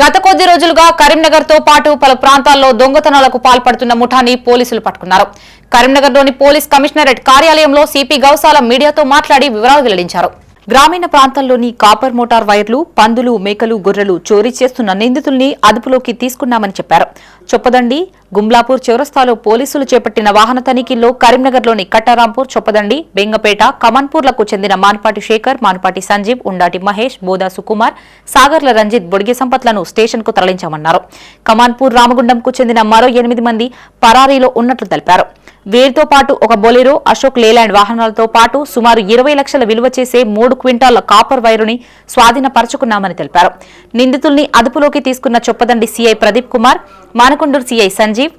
గత కొద్ది రోజులుగా కరీంనగర్తో పాటు పలు ప్రాంతాల్లో దొంగతనాలకు పాల్పడుతున్న ముఠాని పోలీసులు పట్టుకున్నారు. కరీంనగర్లోని పోలీస్ కమిషనరేట్ కార్యాలయంలో సిపి గౌసాల మీడియాతో మాట్లాడి వివరాలు వెల్లడించారు. గ్రామీణ ప్రాంతాల్లోని కాపర్ మోటార్ వైర్లు పందులు మేకలు గొర్రెలు చోరీ చేస్తున్న నిందితుల్ని అదుపులోకి తీసుకున్నామని చెప్పారు. చొప్పదండి గుమ్లాపూర్ చౌరస్తాలో పోలీసులు చేపట్టిన వాహన తనిఖీల్లో కరీంనగర్లోని కట్టారాంపూర్ చొప్పదండి బెంగపేట కమన్పూర్లకు చెందిన మాన్పాటి శేఖర్ మాన్పాటి సంజీవ్ ఉండాటి మహేష్ బోదా సుకుమార్ సాగర్ల రంజిత్ బొడిగి సంపత్లను స్టేషన్కు తరలించామన్నారు. కమాన్పూర్ రామగుండంకు చెందిన మరో ఎనిమిది మంది పరారీలో ఉన్నట్లు తెలిపారు. వీరితో పాటు ఒక బొలెరో అశోక్ లేలాండ్ వాహనాలతో పాటు సుమారు ఇరవై లక్షల విలువ చేసే మూడు క్వింటాల కాపర్ వైరుని స్వాధీనపరచుకున్నామని తెలిపారు. నిందితుల్ని అదుపులోకి తీసుకున్న చొప్పదండి సీఐ ప్రదీప్ కుమార్ మానకొండూరు సీఐ సంజీవ్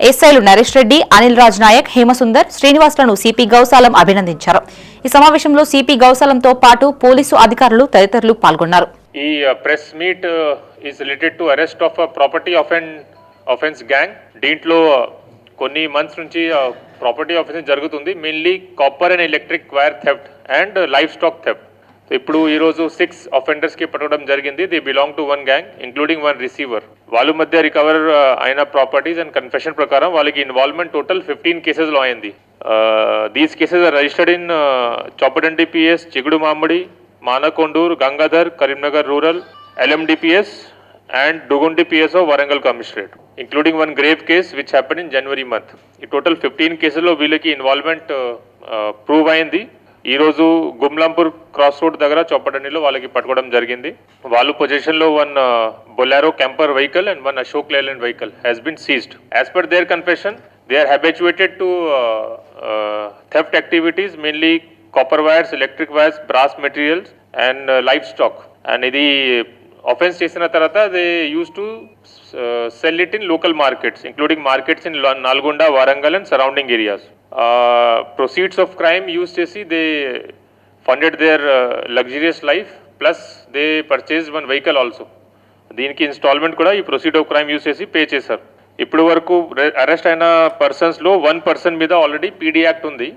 ఎస్ఐలు నరేష్ రెడ్డి అనిల్ రాజ్ నాయక్ హేమసుందర్ శ్రీనివాసులను సిపి గౌసాలం అభినందించారు. ఈ సమావేశంలో సిపి గౌసాలంతో పాటు పోలీసు అధికారులు తదితరులు పాల్గొన్నారు. ఈ press meet is related to arrest of property offence gang దీంట్లో కొన్ని మంత్స్ నుంచి ప్రాపర్టీ అఫెన్స్ జరుగుతుంది. Mainly copper and electric wire theft and livestock theft ఇప్పుడు ఈరోజు సిక్స్ అఫెండర్స్కి పట్టడం జరిగింది. They belong to one gang including one receiver వాళ్ళ మధ్య రికవర్ అయిన ప్రాపర్టీస్ అండ్ కన్ఫెషన్ ప్రకారం వాళ్ళకి ఇన్వాల్వ్మెంట్ టోటల్ ఫిఫ్టీన్ కేసెస్లో అయింది. These cases are registered in Choppadandi PS Chigurumamidi Manakondur Gangadhara Karimnagar rural LMD PS and Duggondi PS of Warangal commissionerate including one grave case which happen in January month ఈ total fifteen కేసుల్లో వీళ్ళకి involvement prove అయింది. ఈరోజు గుమ్లాంపూర్ cross road దగ్గర చొప్పటండిలో వాళ్ళకి పట్టుకోవడం జరిగింది. వాళ్ళు పొజిషన్లో one Bolero camper vehicle and one Ashok Leyland vehicle has been seized as per their confession they are habituated to theft activities mainly copper wires electric wires brass materials and livestock and ఇది offence చేసిన తర్వాత they use to sell it in local markets including markets in Nalgonda Warangal and surrounding areas proceeds of crime use చేసి they funded their luxurious life plus they purchase one vehicle also దీనికి instalment కూడా ఈ proceed of crime use చేసి pay చేశారు. ఇప్పుడు వరకు arrest అయిన పర్సన్స్లో వన్ పర్సన్ మీద ఆల్రెడీ పీడీ యాక్ట్ ఉంది.